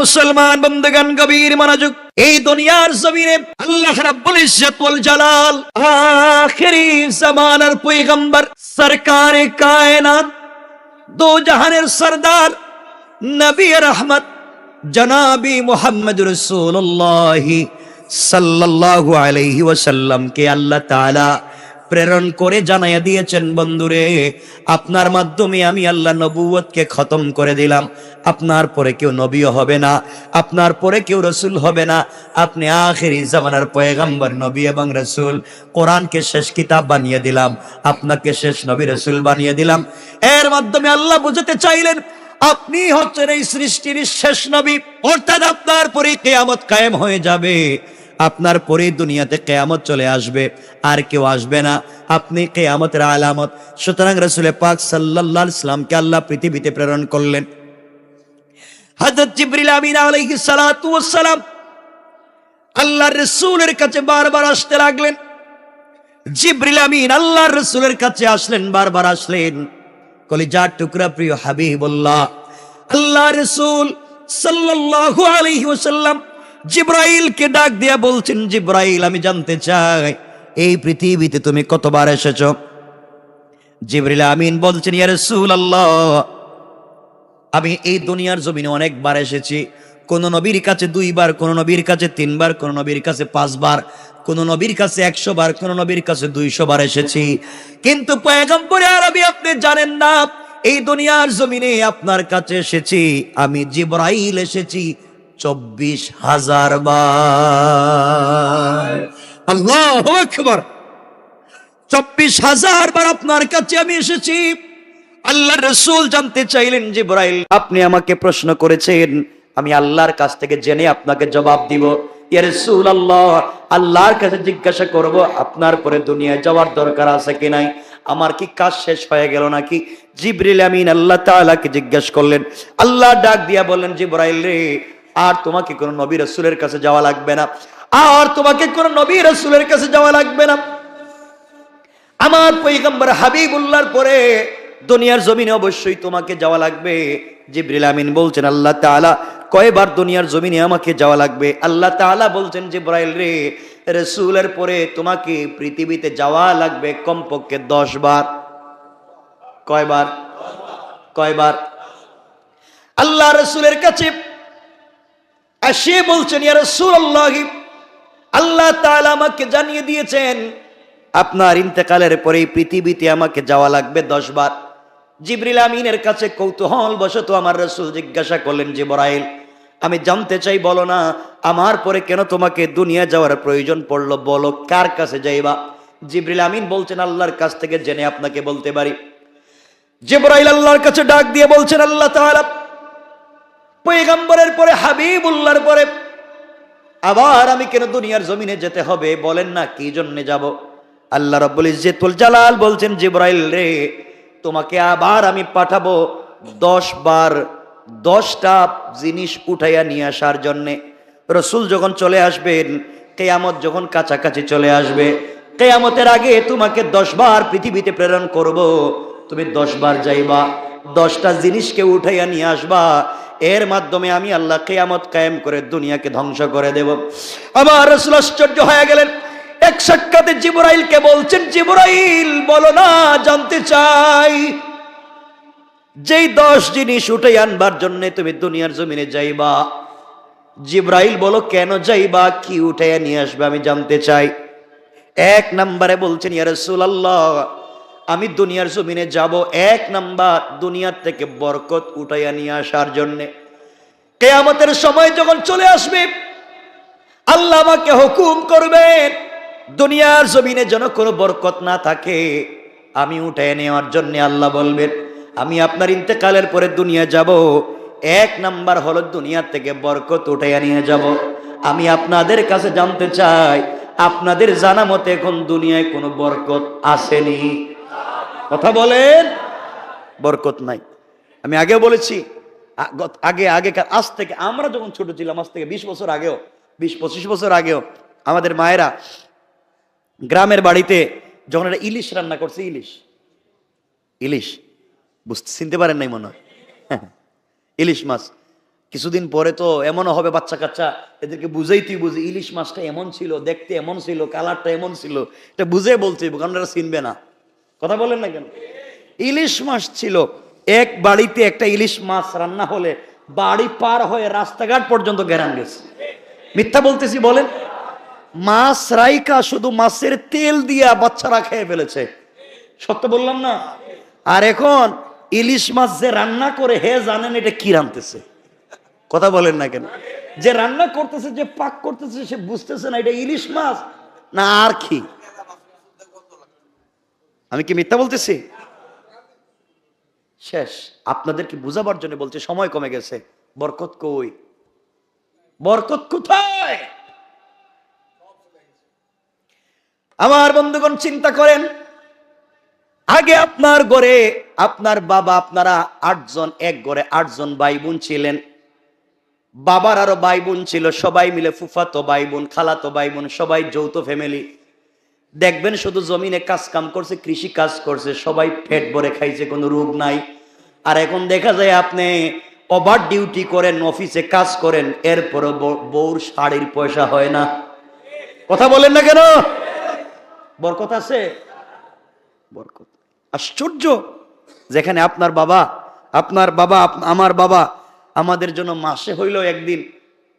মুসলমান বন্ধুগান গভীর মনোযোগ এই দুনিয়ার জমিনে আল্লাহ রাব্বুল ইজ্জত ওয়াল জালাল আখিরি জামানার পয়গম্বর, সরকারে কায়নাত, দো জাহানের সরদার, নবী রহমত, জনাবি মোহাম্মদ রসুল্লাহ সাল্লাল্লাহু আলাইহি ওয়াসাল্লামকে আল্লাহ তাআলা প্রেরণ করে জানাইয়া দিয়েছেন, বন্ধুরে, আপনার মাধ্যমে আমি আল্লাহ নবুয়তকে খতম করে দিলাম। আপনার পরে কেউ নবীও হবে না, আপনার পরে কেউ রসুল হবে না। আপনি আখেরি জামানার পয়গাম্বর, নবী এবং রসুল। কোরআনকে শেষ কিতাব বানিয়ে দিলাম, আপনাকে শেষ নবী রসুল বানিয়ে দিলাম। এর মাধ্যমে আল্লাহ বুঝাতে চাইলেন, আপনি হচ্ছেন এই সৃষ্টির শেষ নবী, অর্থাৎ আপনার পরে কেয়ামত কায়েম হয়ে যাবে। আপনার পরে দুনিয়াতে কেয়ামত চলে আসবে, আর কেউ আসবে না। আপনি কেয়ামতের আলামত। সুতরাং রসুলের পাক সাল্লাহ ইসলামকে আল্লাহ পৃথিবীতে প্রেরণ করলেন। আমিন রাসূলের কাছে বারবার আসতে আমিন কাছে আসলেন, বারবার আসলেন। টুকরা প্রিয় আল্লাহ রাসূল সাল্লাল্লাহু আলাইহি জিব্রাইলকে ডাক দিয়া বলছেন, জিব্রাইল, আমি জানতে চাই, এই পৃথিবীতে তুমি কতবার এসেছ? জিবরিল আমিন বলছেন, ইয়া রাসূলুল্লাহ, আমি এই দুনিয়ার জমিনে অনেকবার এসেছি। কোন নবীর কাছে দুইবার, কোন নবীর কাছে তিনবার, কোন নবীর কাছে পাঁচবার, কোন নবীর কাছে একশো বার কোন নবীর কাছে দুইশো বার এসেছি। কিন্তু পয়গম্বরে আরবি আপনি জানেন না, এই দুনিয়ার জমিনে আপনার কাছে এসেছি, আমি জিব্রাইল এসেছি চব্বিশ হাজার বার। আল্লাহ আকবার। চব্বিশ হাজার বার আপনার কাছে আমি এসেছি। আল্লাহ রসুল জানতে চাইলেন, জিব্রাইল, আপনি আমাকে প্রশ্ন করেছেন। আমি আল্লাহর কাছ থেকে জেনে আপনাকে জবাব দিব। ইয়া রাসূল আল্লাহ আল্লাহর কাছে জিজ্ঞাসা করব, আপনার পরে দুনিয়ায় যাওয়ার দরকার আছে কি নাই? আমার কি কাজ শেষ হয়ে গেল নাকি? জিবরিল আমিন আল্লাহ তাআলাকে জিজ্ঞেস করলেন। আল্লাহ ডাক দিয়া বললেন, জিব্রাইল রে আর তোমাকে কোন নবী রাসূলের কাছে যাওয়া লাগবে না। আর তোমাকে কোন নবী রাসূলের কাছে যাওয়া লাগবে না। আমার পৈগম্বর হাবিবুল্লাহর পরে দুনিয়ার জমিনে অবশ্যই তোমাকে যাওয়া লাগবে। জিব্রিল আমিন বলছেন, আল্লাহ তাআলা কয়বার দুনিয়ার জমিনে আমাকে যাওয়া লাগবে? আল্লাহ তাআলা বলছেন, জিব্রাইল রে, রসুলের পরে তোমাকে পৃথিবীতে যাওয়া লাগবে কমপক্ষে দশ বার কয়বার? কয়বার? আল্লাহ রসুলের কাছে আসে বলছেন, ইয়া রাসূলুল্লাহ, আল্লাহ তাআলা আমাকে জানিয়ে দিয়েছেন, আপনার ইন্তেকালের পরেই পৃথিবীতে আমাকে যাওয়া লাগবে দশ বার। জিবরিল আমিনের কাছে কৌতূহল বশত আমার রসুল জিজ্ঞাসা করলেন, জিবরাইল, আমি জানতে চাই, বলো না, আমার পরে কেন তোমাকে দুনিয়া যাওয়ার প্রয়োজন পড়ল? বলো, কার কাছে যাইবা? জিবরিল আমিন বলছেন, আল্লাহর কাছ থেকে জেনে আপনাকে বলতে পারি। জিবরাইল আল্লাহর কাছে ডাক দিয়ে বলছেন, আল্লাহ তাআলা পয়গম্বরের পরে, হাবিবুল্লাহর পরে, আবার আমি কেন দুনিয়ার জমিনে যেতে হবে? বলেন না, কি জন্যে যাব? আল্লাহ রব্বুল ইজ্জতুল জালাল বলছেন, জিব্রাইল রে, তোমাকে আবার আমি পাঠাবো দশ বার, দশটা জিনিস উঠাইয়া নিয়ে আসার জন্যে। রসুল যখন চলে আসবেন, কেয়ামত যখন কাছাকাছি চলে আসবে, কেয়ামতের আগে তোমাকে দশ বার পৃথিবীতে প্রেরণ করব। তুমি দশ বার যাইবা, দশটা জিনিসকে উঠাইয়া নিয়ে আসবা এর মাধ্যমে আমি আল্লাহ কেয়ামত কায়েম করে দুনিয়াকে ধ্বংস করে দেব। আমার রসুল আশ্চর্য হয়ে গেলেন। এক সাক্ষাতে জিবরাইলকে বলছেন, জিবরাইল, বলো না, জানতে চাই। যেই দশ জিনিস উঠে আনবার জন্য তুমি দুনিয়ার জমিনে যাইবা। জিব্রাইল বলো, কেন যাইবা? কি উঠে নিয়ে আসবে? আমি জানতে চাই। এক নম্বরে বলছেন, ইয়া রাসূলুল্লাহ আমি দুনিয়ার জমিনে যাব এক নাম্বার দুনিয়ার থেকে বরকত উঠাইয়া নিয়ে আসার জন্যে। কেয়ামতের সময় যখন চলে আসবে, আল্লাহ আমাকে হুকুম করবেন দুনিয়ার জমিনে যেন কোনো বরকত না থাকে, আমি উঠে নেওয়ার জন্য আল্লাহ বলবেন, আমি আপনার ইন্তেকালের পরে দুনিয়া যাব, এক নাম্বার হলো দুনিয়ার থেকে বরকত উঠাইয়া নিয়ে যাব। আমি আপনাদের কাছে জানতে চাই, আপনাদের জানা মতে এখন দুনিয়ায় কোনো বরকত আসেনি। কথা বলেন বরকত নাই। আমি আগে বলেছি আগে আগেকার আজ থেকে আমরা যখন ছোট ছিলাম আজ থেকে বিশ বছর আগেও বিশ পঁচিশ বছর আগেও আমাদের মায়েরা গ্রামের বাড়িতে যখন একটা ইলিশ রান্না করছে ইলিশ ইলিশ বুঝতে চিনতে পারেন নাই মনে হয়? ইলিশ মাছ। কিছুদিন পরে তো এমনও হবে বাচ্চা কাচ্চা এদেরকে বুঝাইতেই বুঝি ইলিশ মাছটা এমন ছিল দেখতে এমন ছিল কালারটা এমন ছিল। এটা বুঝে হইব, কারণ এরা চিনবে না। কথা বলেন না কেন? ইলিশ মাছ ছিল। এক বাড়িতে একটা ইলিশ মাছ রান্না হলে বাড়ি পার হয়ে রাস্তাঘাট পর্যন্ত গেরান গেছে। মিথ্যা বলতেছি, বলেন। মাছ রাইকা শুধু মাছের তেল দিয়া বাচ্চারা খেয়ে ফেলেছে। সত্য বললাম না? আর এখন ইলিশ মাছ যে রান্না করে, হে জানেন এটা কি রানতেছে কথা বলেন না কেন? যে রান্না করতেছে, যে পাক করতেছে, সে বুঝতেছে না এটা ইলিশ মাছ না আর কি। আমি কি মিথ্যা বলতেছি? শেষ। আপনাদেরকে বুঝাবার জন্য বলছে সময় কমে গেছে। বরকত কই? বরকত কোথায়? আমার বন্ধুগণ চিন্তা করেন। আগে আপনার ঘরে আপনার বাবা আপনারা আটজন এক ঘরে আটজন ভাই বোন ছিলেন। বাবার আরও ভাই বোন ছিল সবাই মিলে ফুফাতো ভাই বোন খালাতো ভাই বোন সবাই যৌথ ফ্যামিলি দেখবেন শুধু জমিনে কাজ কাম করছে, কৃষি কাজ করছে, সবাই পেট ভরে খাইছে, কোনো রোগ নাই। আর এখন দেখা যায় আপনি ওভার ডিউটি করেন অফিসে কাজ করেন, এরপরও বউর শাড়ির পয়সা হয় না। কথা বলেন না কেন? বরকত আছে? বরকত। আশ্চর্য! যেখানে আপনার বাবা আপনার বাবা আমার বাবা, আমাদের জন্য মাসে হইলেও একদিন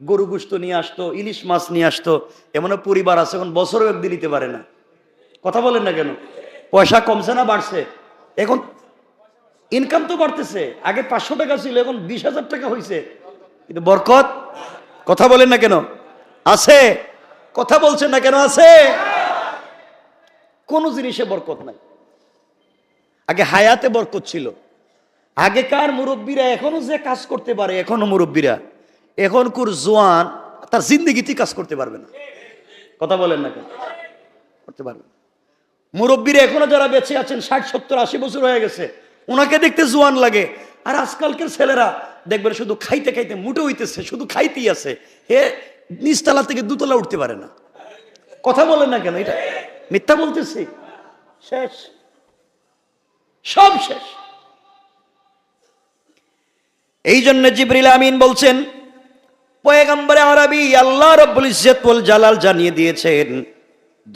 গরু গুস্ত নিয়ে আসতো, ইলিশ মাছ নিয়ে আসতো, এমনও পরিবার আছে, এখন বছরও একদিন নিতে পারে না। কথা বলেন না কেন? পয়সা কমছে না বাড়ছে? এখন ইনকাম তো বাড়তেছে। আগে পাঁচশো টাকা ছিল, এখন বিশ হাজার টাকা হয়েছে কিন্তু বরকত, কথা বলেন না কেন? আছে। কথা বলছেন না কেন? আছে। কোন জিনিসে বরকত নাই। আগে হায়াতে বরকত ছিল। আগেকার মুরব্বীরা এখনও যে কাজ করতে পারে, এখনও মুরব্বীরা এখন এখনকার জোয়ান তার জিন্দগিতে কাজ করতে পারবে না। কথা বলেন না কেন? করতে পারবে না। মুরব্বীরা এখনও যারা বেঁচে আছেন, ষাট, সত্তর, আশি বছর হয়ে গেছে, ওনাকে দেখতে জোয়ান লাগে। আর আজকালকার ছেলেরা দেখবেন শুধু খাইতে খাইতে মুটে হইতেছে, শুধু খাইতেই আছে। হে নিচতলা থেকে দুতলা উঠতে পারে না। কথা বলেন না কেন এটা? মিথ্যা বলতেছি। শেষ। সব শেষ। এই জন্য জিবরিল আমিন বলছেন, পয়গম্বরে আরবি আল্লাহ রব্বুল ইজ্জত ওয়াল জালাল জানিয়ে দিয়েছেন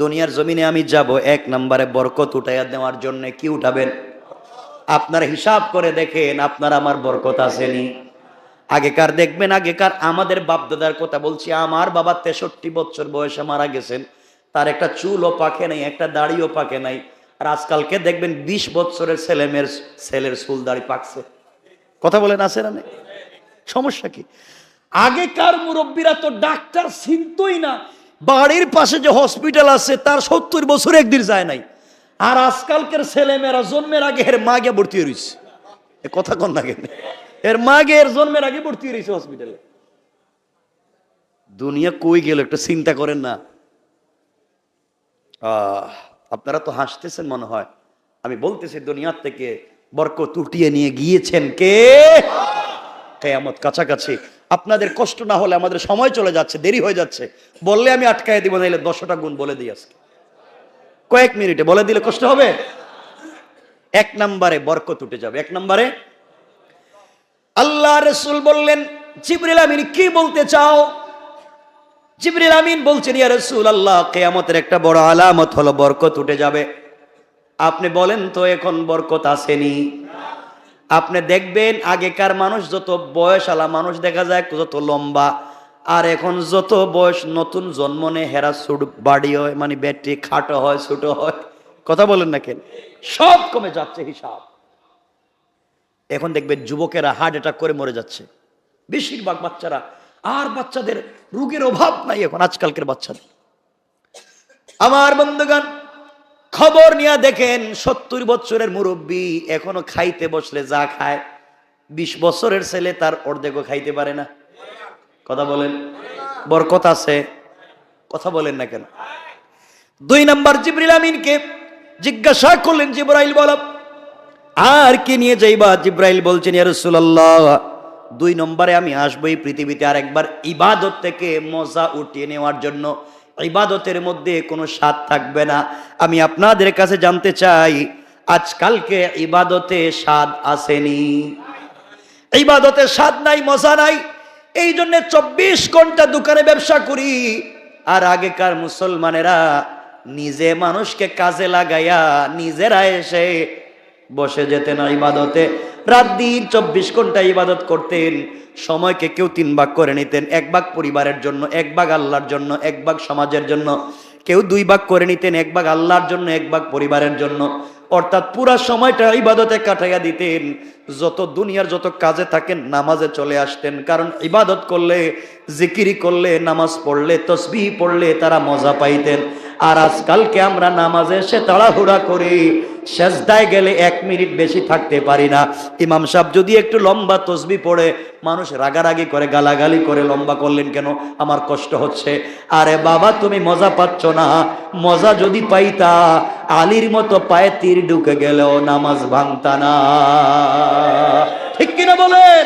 দুনিয়ার জমিনে আমি যাব, এক নম্বরে বরকত উঠাইয়া দেওয়ার জন্য কি উঠাবেন? আপনার হিসাব করে দেখেন, আপনার আমার বরকত আসেনি। আগেকার দেখবেন, আগেকার আমাদের বাপদাদার কথা বলছি, আমার বাবা তেষট্টি বছর বয়সে মারা গেছেন, তার একটা চুলও পাকে নাই, একটা দাড়িও পাকে নাই, আর আজকালকে দেখবেন বিশ বছরের ছেলে মেয়ের ছেলের চুল দাড়ি পাকছে। কথা বলেন, আছে না সমস্যা কি? আগেকার মুরব্বীরা তো ডাক্তার চিনতই না বাড়ির পাশে যে হসপিটাল আছে, তার সত্তর বছর একদিন যায় নাই। আর আজকালকার ছেলে মেয়েরা জন্মের আগে এর মা গিয়ে ভর্তি হয়ে রয়েছে। এ কথা কন না কেন? এর মা গিয়ে এর জন্মের আগে ভর্তি হয়ে রয়েছে হসপিটালে। দুনিয়া কই গেল, একটা চিন্তা করেন না। আপনারা তো হাসতেছেন মনে হয়। আমি বলতেছি, দুনিয়ার থেকে বরকত উঠিয়ে নিয়ে গিয়েছেন কে? কেয়ামত কাছাকাছি। আপনাদের কষ্ট না হলে আমাদের সময় চলে যাচ্ছে, দেরি হয়ে যাচ্ছে। বললে আমি আটকায় দিব না নাইলে দশটা গুণ বলে দিই আজকে। কয়েক মিনিটে বলে দিলে কষ্ট হবে? এক নম্বরে বরকত উঠে যাবে। এক নম্বরে, আল্লাহ রসুল বললেন, জিবরিল আমিন, কি বলতে চাও? জিবরিল আমিন বলছেন, ইয়া রসুল আল্লাহ কেয়ামতের একটা বড় আলামত হলো, বরকত উঠে যাবে। আপনি বলেন তো, এখন বরকত আসেনি। আপনি দেখবেন আগেকার মানুষ যত বয়স আলা মানুষ দেখা যায়, যত লম্বা। আর এখন যত বয়স, নতুন জন্ম নেয় হেরা সুট বাড়ি হয় মানে ব্যাটারি খাটো হয় ছোট হয়। কথা বলেন না কেন? সব কমে যাচ্ছে হিসাব। এখন দেখবেন যুবকেরা হার্ট অ্যাটাক করে মরে যাচ্ছে। বেশিরভাগ বাচ্চারা, আর বাচ্চাদের রোগের অভাব নাই এখন আজকালকের বাচ্চাদের। আমার বন্ধুগান খবর নিয়ে দেখেন, সত্তর বছরের মুরব্বী এখনও খাইতে বসলে যা খায়। বিশ বছরের ছেলে তার অর্ধেকও খাইতে পারে না। কথা বলেন? বরকত আছে। কথা বলেন না কেন? দুই নম্বর জিবরিল আমিনকে জিজ্ঞাসা করলেন, জিব্রাইল বল, আর কি নিয়ে যাইবা? জিব্রাইল বলছেন, ইয়া রাসূলুল্লাহ, দুই নম্বরে আমি আসব এই পৃথিবীতে আর একবার ইবাদত থেকে মজা উঠিয়ে নেওয়ার জন্য। ইবাদতের মধ্যে কোনো স্বাদ থাকবে না। আমি আপনাদের কাছে জানতে চাই, আজকালকে ইবাদতে স্বাদ আসেনি। ইবাদতে স্বাদ নাই, মজা নাই। এই জন্য চব্বিশ ঘণ্টা দোকানে ব্যবসা করি। আর আগেকার মুসলমানেরা নিজে মানুষকে কাজে লাগাইয়া নিজেরা এসে বসে যেতেন ইবাদতে। রাত দিন চব্বিশ ঘণ্টা ইবাদত করতেন, সময়কে কেউ তিন ভাগ করে নিতেন, এক ভাগ পরিবারের জন্য, এক ভাগ আল্লাহর জন্য, এক ভাগ সমাজের জন্য। কেউ দুই ভাগ করে নিতেন, এক ভাগ আল্লাহর জন্য, এক ভাগ পরিবারের জন্য। অর্থাৎ পুরা সময়টা ইবাদতে কাটাইয়া দিতেন। যত দুনিয়ার যত কাজে থাকেন, নামাজে চলে আসতেন। কারণ ইবাদত করলে, জিকিরি করলে, নামাজ পড়লে, তসবিহ পড়লে তারা মজা পাইতেন। আর আজকালকে আমরা নামাজে এসে তাড়াহুড়া করি, সেজদায় গেলে এক মিনিট বেশি থাকতে পারি না। ইমাম সাহেব যদি একটু লম্বা তসবি পড়ে, মানুষ রাগারাগি করে, গালাগালি করে, লম্বা করলেন কেন? আমার কষ্ট হচ্ছে। আরে বাবা, তুমি মজা পাচ্ছ না। মজা যদি পাইতা, আলীর মতো পায়ে তীর ঢুকে গেলেও নামাজ ভাঙতা না। ঠিক কিনা বলেন?